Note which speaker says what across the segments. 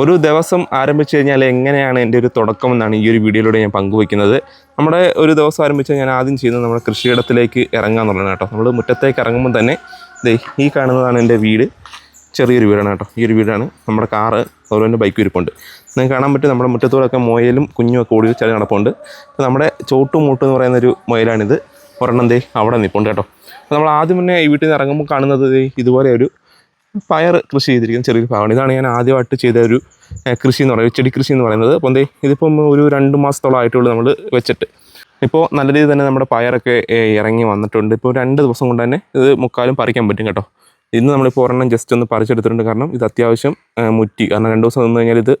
Speaker 1: ഒരു ദിവസം ആരംഭിച്ചു കഴിഞ്ഞാൽ എങ്ങനെയാണ് എന്റെ ഒരു തുടക്കം എന്നാണ് ഈ ഒരു വീഡിയോയിലൂടെ ഞാൻ പങ്കുവയ്ക്കുന്നത്. നമ്മുടെ ഒരു ദിവസം ആരംഭിച്ചാൽ ഞാൻ ആദ്യം ചെയ്യുന്നത് നമ്മുടെ കൃഷിയിടത്തിലേക്ക് ഇറങ്ങുക എന്നുള്ളതാണ് കേട്ടോ. നമ്മൾ മുറ്റത്തേക്ക് ഇറങ്ങുമ്പോൾ തന്നെ ഈ കാണുന്നതാണ് എന്റെ വീട്. ചെറിയൊരു വീടാണ് കേട്ടോ. ഈ ഒരു വീടാണ്. നമ്മുടെ കാറ് അതുപോലെ തന്നെ ബൈക്ക് ഇരിപ്പുണ്ട്. നിങ്ങൾക്ക് കാണാൻ പറ്റും നമ്മുടെ മുറ്റത്തോടൊക്കെ മുയലും കുഞ്ഞും ഒക്കെ ഓടി വെച്ചാൽ നടപ്പുണ്ട്. അപ്പോൾ നമ്മുടെ ചോട്ടും മൂട്ട് എന്ന് പറയുന്ന ഒരു മുയലാണിത്. ഒരെണ്ണം ദേ അവിടെ നിൽപ്പുണ്ട് കേട്ടോ. അപ്പോൾ നമ്മൾ ആദ്യം തന്നെ ഈ വീട്ടിൽ നിന്ന് ഇറങ്ങുമ്പോൾ കാണുന്നത് ഇതുപോലെ ഒരു പയർ കൃഷി ചെയ്തിരിക്കുന്ന ചെറിയൊരു ഭാഗമാണ് ഇതാണ് ഞാൻ ആദ്യമായിട്ട് ചെയ്ത ഒരു കൃഷി എന്ന് പറയുന്നത് ചെടി കൃഷി എന്ന് പറയുന്നത്. അപ്പം എന്തേ ഇതിപ്പം ഒരു രണ്ട് മാസത്തോളം ആയിട്ടുള്ളൂ നമ്മൾ വെച്ചിട്ട്. ഇപ്പോൾ നല്ല രീതിയിൽ തന്നെ നമ്മുടെ പയറൊക്കെ ഇറങ്ങി വന്നിട്ടുണ്ട്. ഇപ്പോൾ രണ്ട് ദിവസം കൊണ്ട് തന്നെ ഇത് മുക്കാലും പറിക്കാൻ പറ്റും കേട്ടോ. ഇന്ന് നമ്മളിപ്പോൾ ഒരെണ്ണം ജസ്റ്റ് ഒന്ന് പറിച്ചെടുത്തിട്ടുണ്ട്. കാരണം ഇത് അത്യാവശ്യം മുറ്റി. കാരണം രണ്ട് ദിവസം നിന്ന് കഴിഞ്ഞാൽ ഇത്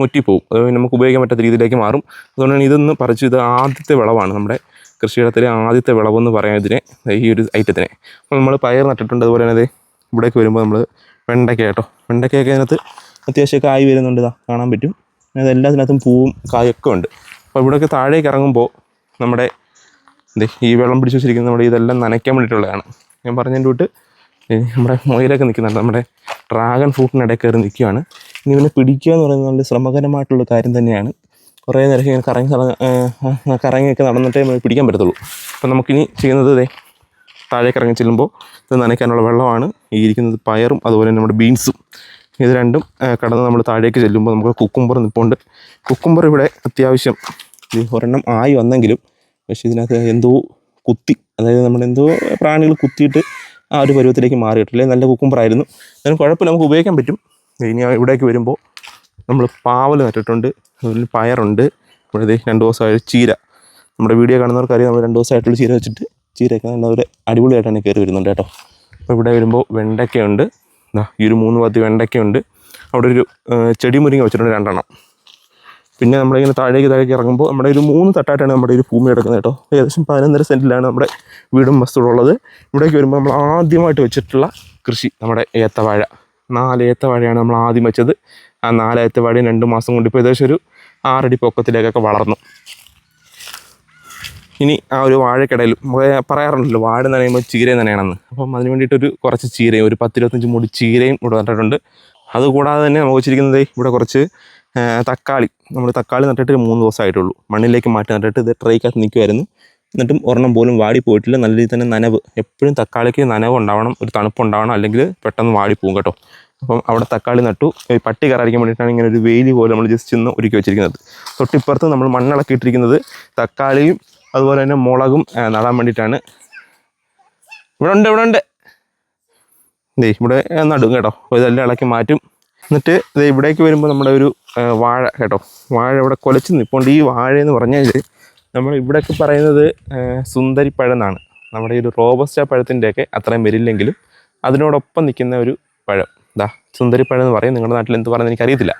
Speaker 1: മുറ്റിപ്പോവും. അത് നമുക്ക് ഉപയോഗിക്കാൻ പറ്റാത്ത രീതിയിലേക്ക് മാറും. അതുകൊണ്ടാണ് ഇതൊന്ന് പറിച്ച് ഇത് ആദ്യത്തെ വിളവാണ് നമ്മുടെ കൃഷിയിടത്തിലെ ആദ്യത്തെ വിളവെന്ന് പറയാം ഇതിനെ ഈ ഒരു ഐറ്റത്തിനെ. അപ്പോൾ നമ്മൾ പയർ നട്ടിട്ടുണ്ട്. അതുപോലെ തന്നെ ഇവിടേക്ക് വരുമ്പോൾ നമ്മൾ വെണ്ടയ്ക്ക കേട്ടോ. വെണ്ടയ്ക്കയൊക്കെ അതിനകത്ത് അത്യാവശ്യം കായ് വരുന്നുണ്ട് ഇതാ കാണാൻ പറ്റും. അത് എല്ലാത്തിനകത്തും പൂവും കായൊക്കെ ഉണ്ട്. അപ്പോൾ ഇവിടെയൊക്കെ താഴേക്ക് ഇറങ്ങുമ്പോൾ നമ്മുടെ ദേ ഈ വെള്ളം പിടിച്ച് വെച്ചിരിക്കുന്ന നമ്മുടെ ഇതെല്ലാം നനയ്ക്കാൻ വേണ്ടിയിട്ടുള്ളതാണ്. ഞാൻ പറഞ്ഞതിന്റെ കൂട്ട് ഈ നമ്മുടെ മുയലൊക്കെ നിൽക്കുന്നുണ്ട്. നമ്മുടെ ഡ്രാഗൺ ഫ്രൂട്ടിനിടയിൽ കയറി നിൽക്കുകയാണ് ഇനി ഇവനെ പിടിക്കുക എന്ന് പറയുന്നത് നല്ല ശ്രമകരമായിട്ടുള്ള കാര്യം തന്നെയാണ്. കുറേ നേരം ഇങ്ങനെ കറങ്ങി കറങ്ങിയൊക്കെ നടന്നിട്ടേ പിടിക്കാൻ പറ്റത്തുള്ളൂ. അപ്പം നമുക്കിനി ചെയ്യുന്നത് ദേ താഴേക്ക് ഇറങ്ങി ചെല്ലുമ്പോൾ ഇത് നനയ്ക്കാനുള്ള വെള്ളമാണ് ഈ ഇരിക്കുന്നത് പയറും അതുപോലെ തന്നെ നമ്മുടെ ബീൻസും. ഇത് രണ്ടും കടന്ന് നമ്മൾ താഴേക്ക് ചെല്ലുമ്പോൾ നമുക്ക് കുക്കുംബർ നിൽപ്പുണ്ട് കുക്കുംബർ ഇവിടെ അത്യാവശ്യം ഒരെണ്ണം ആയി വന്നെങ്കിലും പക്ഷേ ഇതിനകത്ത് എന്തോ കുത്തി അതായത് നമ്മുടെ എന്തോ പ്രാണികൾ കുത്തിയിട്ട് ആ ഒരു പരുവത്തിലേക്ക് മാറിയിട്ടില്ലേ. നല്ല കുക്കുംബറായിരുന്നു. അതിന് കുഴപ്പമില്ല നമുക്ക് ഉപയോഗിക്കാൻ പറ്റും. ഇനി ഇവിടേക്ക് വരുമ്പോൾ നമ്മൾ പാവൽ നട്ടിട്ടുണ്ട് അതുപോലെ പയറുണ്ട്. ഇവിടെ രണ്ട് ദിവസമായി ചീര. നമ്മുടെ വീഡിയോ കാണുന്നവർക്കറിയാം നമ്മൾ രണ്ട് ദിവസമായിട്ടുള്ള ചീര വെച്ചിട്ട് ചീരയൊക്കെ നല്ല ഒരു അടിപൊളിയായിട്ടാണ് കയറി വരുന്നുണ്ട് കേട്ടോ. അപ്പോൾ ഇവിടെ വരുമ്പോൾ വെണ്ടയ്ക്കയുണ്ട്. ഈ ഒരു മൂന്ന് പത്ത് വെണ്ടയ്ക്കയുണ്ട്. അവിടെ ഒരു ചെടി മുരിങ്ങ വെച്ചിട്ടുണ്ട് രണ്ടെണ്ണം. പിന്നെ നമ്മളിങ്ങനെ താഴേക്ക് താഴേക്ക് ഇറങ്ങുമ്പോൾ നമ്മുടെ ഒരു മൂന്ന് തട്ടായിട്ടാണ് നമ്മുടെ ഒരു ഭൂമി കിടക്കുന്നത് കേട്ടോ. ഏകദേശം പതിനൊന്നര സെന്റിലാണ് നമ്മുടെ വീടും വസ്തുവും ഉള്ളത്. ഇവിടേക്ക് വരുമ്പോൾ നമ്മൾ ആദ്യമായിട്ട് വെച്ചിട്ടുള്ള കൃഷി നമ്മുടെ ഏത്തവാഴ. നാല് ഏത്തവാഴയാണ് നമ്മൾ ആദ്യം വെച്ചത്. ആ നാല് ഏത്തവാഴയും രണ്ട് മാസം കൊണ്ട് ഇപ്പോൾ ഏകദേശം ഒരു ആറടി പൊക്കത്തിലേക്കൊക്കെ വളർന്നു. ഇനി ആ ഒരു വാഴക്കിടയിൽ പറയാറുണ്ടല്ലോ വാഴ നനയുമ്പോൾ ചീര നനയണമെന്ന് അപ്പം അതിന് വേണ്ടിയിട്ടൊരു കുറച്ച് ചീരയും ഒരു പത്തിരുപത്തഞ്ച് മുടി ചീരയും ഇവിടെ നട്ടിട്ടുണ്ട്. അതുകൂടാതെ തന്നെ നമുക്ക് വെച്ചിരിക്കുന്നത് ഇവിടെ കുറച്ച് തക്കാളി. നമ്മൾ തക്കാളി നട്ടിട്ട് മൂന്ന് ദിവസമായിട്ടുള്ളൂ. മണ്ണിലേക്ക് മാറ്റി നട്ടിട്ട് ഇത് ട്രൈക്കകത്ത് നിൽക്കുമായിരുന്നു എന്നിട്ടും ഒരെണ്ണം പോലും വാടി പോയിട്ടില്ല. നല്ല രീതിയിൽ തന്നെ നനവ്. എപ്പോഴും തക്കാളിക്ക് നനവ് ഉണ്ടാവണം ഒരു തണുപ്പ് ഉണ്ടാവണം അല്ലെങ്കിൽ പെട്ടെന്ന് വാടി പോകും കേട്ടോ. അപ്പം അവിടെ തക്കാളി നട്ടു. പട്ടി കയറായിരിക്കാൻ വേണ്ടിയിട്ടാണ് ഇങ്ങനെ ഒരു വേലി പോലെ നമ്മൾ ജസ്റ്റ് ഒന്ന് ഒരുക്കി വെച്ചിരിക്കുന്നത്. തൊട്ടിപ്പുറത്ത് നമ്മൾ മണ്ണിളക്കിയിട്ടിരിക്കുന്നത് തക്കാളിയും അതുപോലെ തന്നെ മുളകും നടാൻ വേണ്ടിയിട്ടാണ്. ഇവിടെ ഉണ്ട് ഇവിടെ ഉണ്ട് ദേ ഇവിടെ നടും കേട്ടോ. അപ്പോൾ ഇതെല്ലാം ഇളക്കി മാറ്റും. എന്നിട്ട് ഇത് ഇവിടേക്ക് വരുമ്പോൾ നമ്മുടെ ഒരു വാഴ കേട്ടോ. വാഴ ഇവിടെ കൊലച്ച് നിൽപ്പുണ്ട് ഈ വാഴ എന്ന് പറഞ്ഞാൽ നമ്മൾ ഇവിടെയൊക്കെ പറയുന്നത് സുന്ദരിപ്പഴം എന്നാണ് നമ്മുടെ ഈ ഒരു റോബസ്റ്റ പഴത്തിന്റെയൊക്കെ അത്രയും വരില്ലെങ്കിലും അതിനോടൊപ്പം നിൽക്കുന്ന ഒരു പഴം. ദാ സുന്ദരിപ്പഴം എന്ന് പറയും. നിങ്ങളുടെ നാട്ടിൽ എന്ത് പറയുന്നത് എനിക്കറിയത്തില്ല.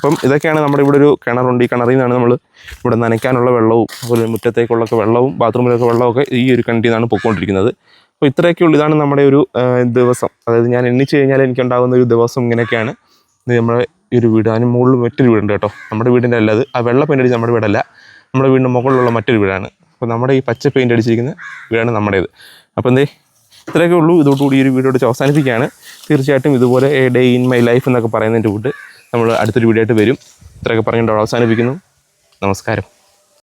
Speaker 1: അപ്പം ഇതൊക്കെയാണ് നമ്മുടെ ഇവിടെ ഒരു കിണറുണ്ട്. ഈ കിണറിൽ നിന്നാണ് നമ്മൾ ഇവിടെ നനയ്ക്കാനുള്ള വെള്ളവും അതുപോലെ മുറ്റത്തേക്കുള്ളൊക്കെ വെള്ളവും ബാത്റൂമിലൊക്കെ വെള്ളമൊക്കെ ഈ ഒരു കിണറ്റിൽ നിന്നാണ് പൊയ്ക്കൊണ്ടിരിക്കുന്നത് അപ്പോൾ ഇത്രയൊക്കെ ഉള്ളൂ. ഇതാണ് നമ്മുടെ ഒരു ദിവസം. അതായത് ഞാൻ എണ്ണിച്ച് കഴിഞ്ഞാൽ എനിക്കുണ്ടാകുന്ന ഒരു ദിവസം ഇങ്ങനെയൊക്കെയാണ്. ഇത് നമ്മുടെ ഈ ഒരു വീട്. അതിന് മുകളിൽ മറ്റൊരു വീടുണ്ട് കേട്ടോ. നമ്മുടെ വീടിന്റെ അല്ല അത്. ആ വെള്ള പെയിന്റ് അടിച്ച് നമ്മുടെ വീടല്ല. നമ്മുടെ വീടിന്റെ മുകളിലുള്ള മറ്റൊരു വീടാണ്. അപ്പോൾ നമ്മുടെ ഈ പച്ച പെയിന്റ് അടിച്ചിരിക്കുന്ന വീടാണ് നമ്മുടേത്. അപ്പോൾ എന്തേ? ഇത്രയൊക്കെ ഉള്ളൂ. ഇതോടുകൂടി ഒരു വീഡിയോ വെച്ച് അവസാനിപ്പിക്കുകയാണ്. തീർച്ചയായിട്ടും ഇതുപോലെ a day in my life എന്നൊക്കെ പറയുന്നതിന്റെ കൂട്ട് നമ്മൾ അടുത്തൊരു വീഡിയോ ആയിട്ട് വരും. ഇത്രയൊക്കെ പറഞ്ഞുകൊണ്ട് അവസാനിപ്പിക്കുന്നു. നമസ്കാരം.